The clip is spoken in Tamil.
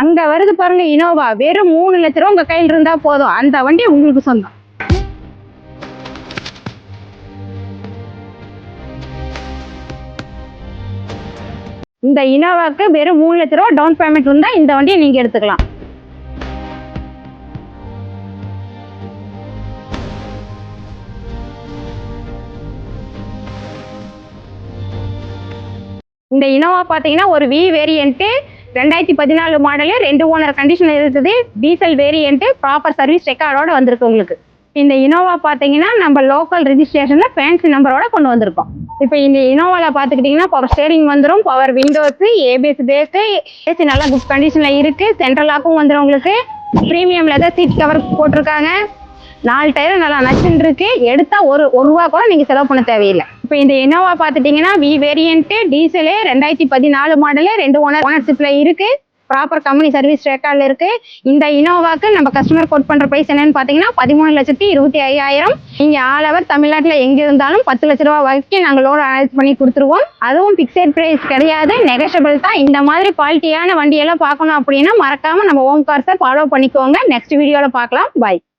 அங்க வருது பாருங்க இனோவா. வெறும் மூணு லட்ச ரூபா உங்க கையில் இருந்தா போதும். அந்த வண்டி உங்களுக்கு சொந்தம். இந்த இனோவாக்கு வெறும் மூணு லட்ச ரூபா டவுன் பேமெண்ட் இருந்தா இந்த வண்டியை நீங்க எடுத்துக்கலாம். இந்த இனோவா பார்த்தீங்கன்னா ஒரு வி வேரியண்ட்டு ரெண்டாயிரத்தி பதினாலு மாடலு ரெண்டு ஓனர் கண்டிஷன் இருக்குது டீசல் வேரியண்ட்டு ப்ராப்பர் சர்வீஸ் ரெக்கார்டோட வந்திருக்கு உங்களுக்கு. இந்த இனோவா பார்த்தீங்கன்னா நம்ம லோக்கல் ரெஜிஸ்ட்ரேஷனில் ஃபேன்சி நம்பரோட கொண்டு வந்திருக்கோம். இப்போ இந்த இனோவாவில் பார்த்துக்கிட்டிங்கன்னா பவர் ஸ்டேரிங் வந்துடும் power windows ABS bag AC நல்லா குட் கண்டிஷனில் இருக்குது சென்ட்ரலாக்கும் வந்துடும் உங்களுக்கு. ப்ரீமியம் லெதர் சீட் கவர் போட்டிருக்காங்க. நாலு டயரும் நல்லா நச்சுன்னு இருக்குது எடுத்தால் ஒரு ஒரு ரூபா கூட நீங்கள் செலவு பண்ண தேவையில்லை. இப்போ இந்த இனோவா பார்த்துட்டீங்கன்னா வி வேரியன்ட்டு டீசலு ரெண்டாயிரத்தி பதினாலு மாடலு ரெண்டு ஓனர் ஓனர்ஷிப்பில் இருக்கு. ப்ராப்பர் கம்பெனி சர்வீஸ் ரேக்கார்டில் இருக்கு. இந்த இனோவாக்கு நம்ம கஸ்டமர் கோட் பண்ற ப்ரைஸ் என்னென்னு பார்த்தீங்கன்னா பதிமூணு லட்சத்தி இருபத்தி ஐயாயிரம். நீங்கள் ஆல் ஓவர் தமிழ்நாட்டில் எங்கே இருந்தாலும் பத்து லட்ச ரூபா வரைக்கும் நாங்கள் லோன் அரேஞ்ச் பண்ணி கொடுத்துருவோம். அதுவும் ஃபிக்ஸட் ப்ரைஸ் கிடையாது நெகஷபிள் தான். இந்த மாதிரி குவாலிட்டியான வண்டியெல்லாம் பார்க்கணும் அப்படின்னா மறக்காம நம்ம ஓம் கார்ஸை ஃபாலோ பண்ணிக்கோங்க. நெக்ஸ்ட் வீடியோவில் பார்க்கலாம். பாய்